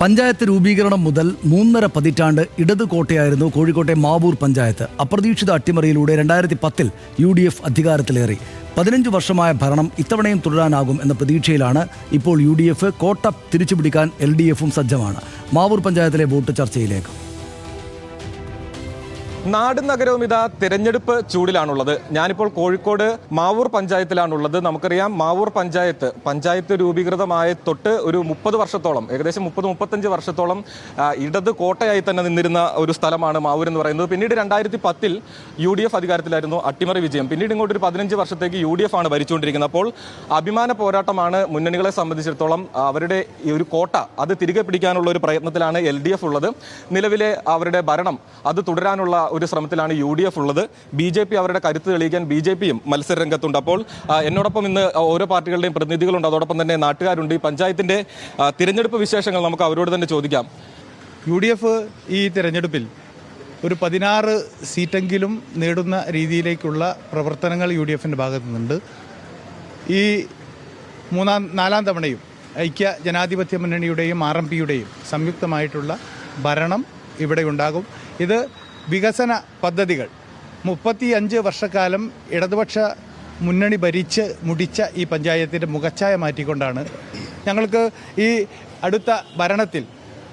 പഞ്ചായത്ത് രൂപീകരണം മുതൽ മൂന്നര പതിറ്റാണ്ട് ഇടത് കോട്ടയായിരുന്നു കോഴിക്കോട്ടെ മാവൂർ പഞ്ചായത്ത്. അപ്രതീക്ഷിത അട്ടിമറിയിലൂടെ രണ്ടായിരത്തി പത്തിൽ യു ഡി എഫ് അധികാരത്തിലേറി. പതിനഞ്ച് വർഷമായ ഭരണം ഇത്തവണയും തുടരാനാകും എന്ന പ്രതീക്ഷയിലാണ് ഇപ്പോൾ യു ഡി എഫ് കോട്ട തിരിച്ചുപിടിക്കാൻ എൽ ഡി എഫും സജ്ജമാണ്. മാവൂർ പഞ്ചായത്തിലെ വോട്ട് ചർച്ചയിലേക്ക്. നാടും നഗരവും ഇതാ തിരഞ്ഞെടുപ്പ് ചൂടിലാണുള്ളത്. ഞാനിപ്പോൾ കോഴിക്കോട് മാവൂർ പഞ്ചായത്തിലാണുള്ളത്. നമുക്കറിയാം മാവൂർ പഞ്ചായത്ത് പഞ്ചായത്ത് രൂപീകൃതമായ തൊട്ട് ഒരു മുപ്പത് വർഷത്തോളം ഏകദേശം മുപ്പത് മുപ്പത്തഞ്ച് വർഷത്തോളം ഇടത് കോട്ടയായി തന്നെ നിന്നിരുന്ന ഒരു സ്ഥലമാണ് മാവൂർ എന്ന് പറയുന്നത്. പിന്നീട് രണ്ടായിരത്തി പത്തിൽ യു ഡി എഫ് അധികാരത്തിലായിരുന്നു അട്ടിമറി വിജയം. പിന്നീട് ഇങ്ങോട്ട് ഒരു പതിനഞ്ച് വർഷത്തേക്ക് യു ഡി എഫ് ആണ് ഭരിച്ചുകൊണ്ടിരിക്കുന്നത്. അപ്പോൾ അഭിമാന പോരാട്ടമാണ് മുന്നണികളെ സംബന്ധിച്ചിടത്തോളം അവരുടെ ഈ ഒരു കോട്ട അത് തിരികെ പിടിക്കാനുള്ള ഒരു പ്രയത്നത്തിലാണ് എൽ ഡി എഫ് ഉള്ളത്. നിലവിലെ അവരുടെ ഭരണം അത് തുടരാനുള്ള ഒരു ശ്രമത്തിലാണ് യു ഡി എഫ് ഉള്ളത്. ബി ജെ പി അവരുടെ കരുത്ത് തെളിയിക്കാൻ ബി ജെ പിയും മത്സര രംഗത്തുണ്ട് അപ്പോൾ എന്നോടൊപ്പം ഇന്ന് ഓരോ പാർട്ടികളുടെയും പ്രതിനിധികളുണ്ട്. അതോടൊപ്പം തന്നെ നാട്ടുകാരുണ്ട്. ഈ പഞ്ചായത്തിന്റെ തിരഞ്ഞെടുപ്പ് വിശേഷങ്ങൾ നമുക്ക് അവരോട് തന്നെ ചോദിക്കാം. യു ഡി എഫ് ഈ തിരഞ്ഞെടുപ്പിൽ ഒരു പതിനാറ് സീറ്റെങ്കിലും നേടുന്ന രീതിയിലേക്കുള്ള പ്രവർത്തനങ്ങൾ യു ഡി എഫിന്റെ ഭാഗത്തു നിന്നുണ്ട് ഈ മൂന്നാം നാലാം തവണയും ഐക്യ ജനാധിപത്യ മുന്നണിയുടെയും ആർ എം പിയുടെയും സംയുക്തമായിട്ടുള്ള ഭരണം ഇവിടെ ഉണ്ടാകും. ഇത് വികസന പദ്ധതികൾ. മുപ്പത്തി അഞ്ച് വർഷക്കാലം ഇടതുപക്ഷ മുന്നണി ഭരിച്ച് മുടിച്ച ഈ പഞ്ചായത്തിന്റെ മുഖച്ഛായ മാറ്റിക്കൊണ്ടാണ് ഞങ്ങൾക്ക് ഈ അടുത്ത ഭരണത്തിൽ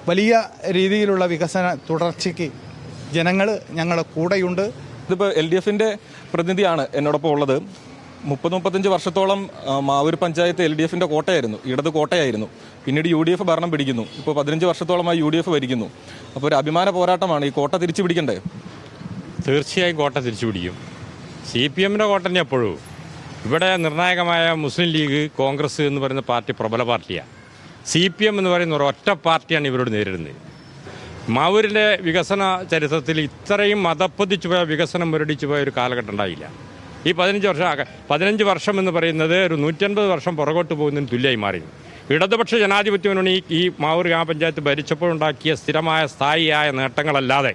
വലിയ രീതിയിലുള്ള വികസന തുടർച്ചയ്ക്ക് ജനങ്ങൾ ഞങ്ങളുടെ കൂടെയുണ്ട്. ഇതിപ്പോൾ എൽ ഡി എഫിന്റെ പ്രതിനിധിയാണ് എന്നോടൊപ്പം ഉള്ളത്. മുപ്പത് മുപ്പത്തഞ്ച് വർഷത്തോളം മാവൂർ പഞ്ചായത്ത് എൽ ഡി എഫിന്റെ കോട്ടയായിരുന്നു. ഇടത് കോട്ടയായിരുന്നു. പിന്നീട് യു ഡി എഫ് ഭരണം പിടിക്കുന്നു. ഇപ്പോൾ പതിനഞ്ച് വർഷത്തോളമായി യു ഡി എഫ് ഭരിക്കുന്നു. അപ്പോൾ ഒരു അഭിമാന പോരാട്ടമാണ് ഈ കോട്ട തിരിച്ചു പിടിക്കണ്ടേ തീർച്ചയായും കോട്ട തിരിച്ചു പിടിക്കും സി പി എമ്മിന്റെ കോട്ട തന്നെ എപ്പോഴും. ഇവിടെ നിർണായകമായ മുസ്ലിം ലീഗ് കോൺഗ്രസ് എന്ന് പറയുന്ന പാർട്ടി പ്രബല പാർട്ടിയാണ്. സി പി എം എന്ന് പറയുന്ന ഒരു ഒറ്റ പാർട്ടിയാണ് ഇവരോട് നേരിടുന്നത്. മാവൂരിലെ വികസന ചരിത്രത്തിൽ ഇത്രയും മതപ്പതിച്ചു പോയ വികസനം മുരടിച്ചു പോയ ഒരു കാലഘട്ടം ഉണ്ടായില്ല. ഈ പതിനഞ്ച് വർഷം പതിനഞ്ച് വർഷം എന്ന് പറയുന്നത് ഒരു നൂറ്റൻപത് വർഷം പുറകോട്ട് പോകുന്നതിന് തുല്യമായി മാറി. ഇടതുപക്ഷ ജനാധിപത്യ മുന്നണി ഈ മാവൂർ ഗ്രാമപഞ്ചായത്ത് ഭരിച്ചപ്പോഴുണ്ടാക്കിയ സ്ഥിരമായ സ്ഥായിയായ നേട്ടങ്ങളല്ലാതെ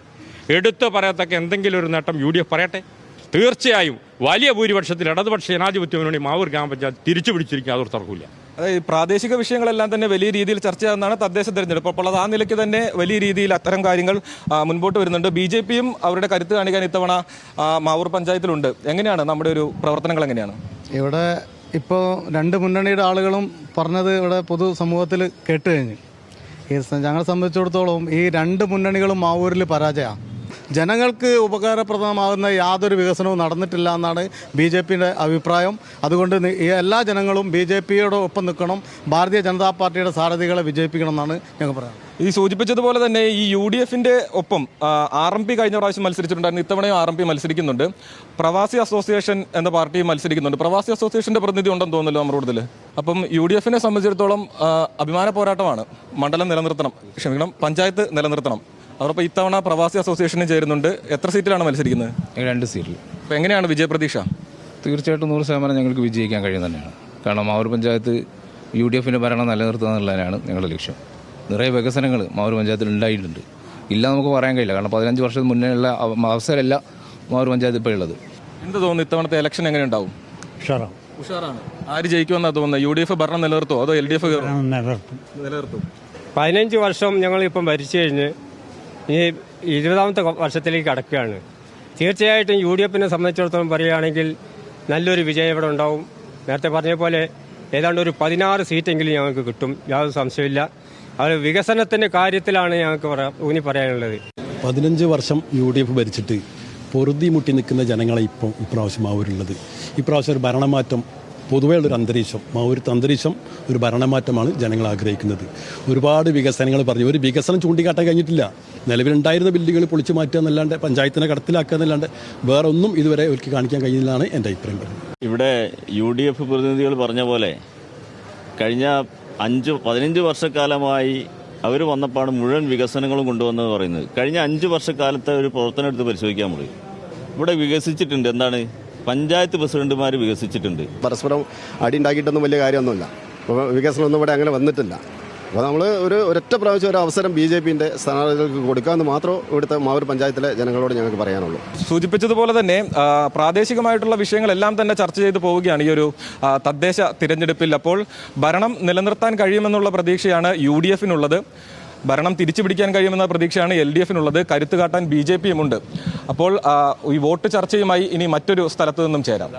എടുത്തു പറയത്തക്ക എന്തെങ്കിലും ഒരു നേട്ടം യു ഡി എഫ് പറയട്ടെ? തീർച്ചയായും വലിയ ഭൂരിപക്ഷത്തിൽ ഇടതുപക്ഷ ജനാധിപത്യ മുന്നണി മാവൂർ ഗ്രാമപഞ്ചായത്ത് തിരിച്ചു പിടിച്ചിരിക്കും അതൊരു തർക്കമില്ല അതായത് പ്രാദേശിക വിഷയങ്ങളെല്ലാം തന്നെ വലിയ രീതിയിൽ ചർച്ച ചെയ്യുന്നതാണ് തദ്ദേശ തെരഞ്ഞെടുപ്പ്. അപ്പോൾ അത് ആ നിലയ്ക്ക് തന്നെ വലിയ രീതിയിൽ അത്തരം കാര്യങ്ങൾ മുൻപോട്ട് വരുന്നുണ്ട്. ബി ജെ പിയും അവരുടെ കരുത്ത് കാണിക്കാൻ ഇത്തവണ മാവൂർ പഞ്ചായത്തിലുണ്ട്. എങ്ങനെയാണ് നമ്മുടെ ഒരു പ്രവർത്തനങ്ങൾ എങ്ങനെയാണ്? ഇവിടെ ഇപ്പോൾ രണ്ട് മുന്നണിയുടെ ആളുകളും പറഞ്ഞത് ഇവിടെ പൊതു സമൂഹത്തിൽ കേട്ട് കഴിഞ്ഞു. ഈ ഞങ്ങളെ സംബന്ധിച്ചിടത്തോളം ഈ രണ്ട് മുന്നണികളും മാവൂരിൽ പരാജയമാണ് ജനങ്ങൾക്ക് ഉപകാരപ്രദമാകുന്ന യാതൊരു വികസനവും നടന്നിട്ടില്ല എന്നാണ് ബി ജെ പിയുടെ അഭിപ്രായം. അതുകൊണ്ട് എല്ലാ ജനങ്ങളും ബി ജെ പിയുടെ ഒപ്പം നിൽക്കണം. ഭാരതീയ ജനതാ പാർട്ടിയുടെ സാരഥികളെ വിജയിപ്പിക്കണം എന്നാണ് ഞങ്ങൾ പറയുന്നത് ഈ സൂചിപ്പിച്ചതുപോലെ തന്നെ ഈ യു ഡി എഫിന്റെ ഒപ്പം ആർ എം പി കഴിഞ്ഞ പ്രാവശ്യം മത്സരിച്ചിട്ടുണ്ടായിരുന്നു. ഇത്തവണയും ആർ എം പി മത്സരിക്കുന്നുണ്ട്. പ്രവാസി അസോസിയേഷൻ എന്ന പാർട്ടി മത്സരിക്കുന്നുണ്ട്. പ്രവാസി അസോസിയേഷന്റെ പ്രതിനിധി ഉണ്ടെന്ന് തോന്നുന്നല്ലോ നമ്മുടെ കൂടുതൽ അപ്പം യു ഡി എഫിനെ സംബന്ധിച്ചിടത്തോളം അഭിമാന പോരാട്ടമാണ് മണ്ഡലം നിലനിർത്തണം. ക്ഷമിക്കണം പഞ്ചായത്ത് നിലനിർത്തണം. അതോടൊപ്പം ഇത്തവണ പ്രവാസി അസോസിയേഷനും ചേരുന്നുണ്ട്. എത്ര സീറ്റിലാണ് മത്സരിക്കുന്നത്? രണ്ട് സീറ്റിൽ. അപ്പോൾ എങ്ങനെയാണ് വിജയപ്രതീക്ഷ? തീർച്ചയായിട്ടും നൂറ് ശതമാനം ഞങ്ങൾക്ക് വിജയിക്കാൻ കഴിയും തന്നെയാണ്. കാരണം മാവൂർ പഞ്ചായത്ത് യു ഡി എഫിന്റെ ഭരണം നിലനിർത്തുക എന്നുള്ളതിനാണ് ഞങ്ങളുടെ ലക്ഷ്യം. നിറയെ വികസനങ്ങൾ മാവൂർ പഞ്ചായത്തിൽ ഉണ്ടായിട്ടുണ്ട്. ഇല്ല നമുക്ക് പറയാൻ കഴിയില്ല. കാരണം പതിനഞ്ച് വർഷം മുന്നേ ഉള്ള അവ- അവസരമല്ല മാവൂർ പഞ്ചായത്ത് ഇപ്പോൾ ഉള്ളത്. എന്ത് തോന്നുന്നു ഇത്തവണത്തെ ഇലക്ഷൻ എങ്ങനെ ഉണ്ടാവും? ഉഷാറാണ് ഉഷാറാണ്. ആര് ജയിക്കുമെന്നാണ് തോന്നുന്നത്? യു ഡി എഫ് ഭരണം നിലനിർത്തുമോ അതോ എൽ ഡി എഫ് നിലനിർത്തും. പതിനഞ്ച് വർഷം ഞങ്ങളിപ്പം ഭരിച്ചു കഴിഞ്ഞ് ഇനി ഇരുപതാമത്തെ വർഷത്തിലേക്ക് കടക്കുകയാണ്. തീർച്ചയായിട്ടും യു ഡി എഫിനെ സംബന്ധിച്ചിടത്തോളം പറയുകയാണെങ്കിൽ നല്ലൊരു വിജയം ഇവിടെ ഉണ്ടാവും. നേരത്തെ പറഞ്ഞ പോലെ ഏതാണ്ട് ഒരു പതിനാറ് സീറ്റെങ്കിലും ഞങ്ങൾക്ക് കിട്ടും. യാതൊരു സംശയമില്ല അത് വികസനത്തിന്റെ കാര്യത്തിലാണ് ഞങ്ങൾക്ക് ഊന്നി പറയാനുള്ളത്. പതിനഞ്ച് വർഷം യു ഡി എഫ് ഭരിച്ചിട്ട് പൊറുതി മുട്ടി നിൽക്കുന്ന ജനങ്ങളെ ഇപ്പം ഇപ്രാവശ്യം ആവരുള്ളത്. ഇപ്രാവശ്യം ഒരു ഭരണമാറ്റം പൊതുവേ ഉള്ളൊരു അന്തരീക്ഷം മാവൂരത്തെ അന്തരീക്ഷം ഒരു ഭരണമാറ്റമാണ് ജനങ്ങൾ ആഗ്രഹിക്കുന്നത്. ഒരുപാട് വികസനങ്ങൾ പറഞ്ഞു. ഒരു വികസനം ചൂണ്ടിക്കാട്ടാൻ കഴിഞ്ഞിട്ടില്ല. നിലവിലുണ്ടായിരുന്ന ബില്ലുകൾ പൊളിച്ചു മാറ്റുക എന്നല്ലാണ്ട് പഞ്ചായത്തിനെ കടത്തിലാക്കുക എന്നല്ലാണ്ട് വേറെ ഒന്നും ഇതുവരെ അവർക്ക് കാണിക്കാൻ കഴിയുന്നതാണ് എന്റെ അഭിപ്രായം ഇവിടെ യു ഡി എഫ് പ്രതിനിധികൾ പറഞ്ഞ പോലെ കഴിഞ്ഞ അഞ്ച് പതിനഞ്ച് വർഷക്കാലമായി അവർ വന്നപ്പാണ് മുഴുവൻ വികസനങ്ങളും കൊണ്ടുവന്നത് പറയുന്നത്. കഴിഞ്ഞ അഞ്ച് വർഷക്കാലത്തെ ഒരു പ്രവർത്തനം എടുത്ത് പരിശോധിക്കാൻ മതി ഇവിടെ വികസിച്ചിട്ടുണ്ട്. എന്താണ്? പഞ്ചായത്ത് പ്രസിഡന്റുമാർ വികസിച്ചിട്ടുണ്ട്. പരസ്പരം അടി ഉണ്ടാക്കിയിട്ടൊന്നും വലിയ കാര്യമൊന്നുമില്ല. അപ്പോൾ വികസനമൊന്നും ഇവിടെ അങ്ങനെ വന്നിട്ടില്ല. അപ്പോൾ നമ്മൾ ഒരു ഒരൊറ്റ പ്രാവശ്യം ഒരു അവസരം ബി ജെ പിന്റെ സ്ഥാനാർത്ഥികൾക്ക് കൊടുക്കാമെന്ന് മാത്രം ഇവിടുത്തെ മാവൂർ പഞ്ചായത്തിലെ ജനങ്ങളോട് ഞങ്ങൾക്ക് പറയാനുള്ളൂ. സൂചിപ്പിച്ചതുപോലെ തന്നെ പ്രാദേശികമായിട്ടുള്ള വിഷയങ്ങളെല്ലാം തന്നെ ചർച്ച ചെയ്തു പോവുകയാണ് ഈ ഒരു തദ്ദേശ തിരഞ്ഞെടുപ്പിൽ. അപ്പോൾ ഭരണം നിലനിർത്താൻ കഴിയുമെന്നുള്ള പ്രതീക്ഷയാണ് യു ഡി എഫിനുള്ളത്. ഭരണം തിരിച്ചു പിടിക്കാൻ കഴിയുമെന്ന പ്രതീക്ഷയാണ് എൽ ഡി എഫിനുള്ളത്. കരുത്ത് കാട്ടാൻ ബി ജെ പിയും ഉണ്ട് അപ്പോൾ ഈ വോട്ട് ചർച്ചയുമായി ഇനി മറ്റൊരു സ്ഥലത്ത് നിന്നും ചേരാം.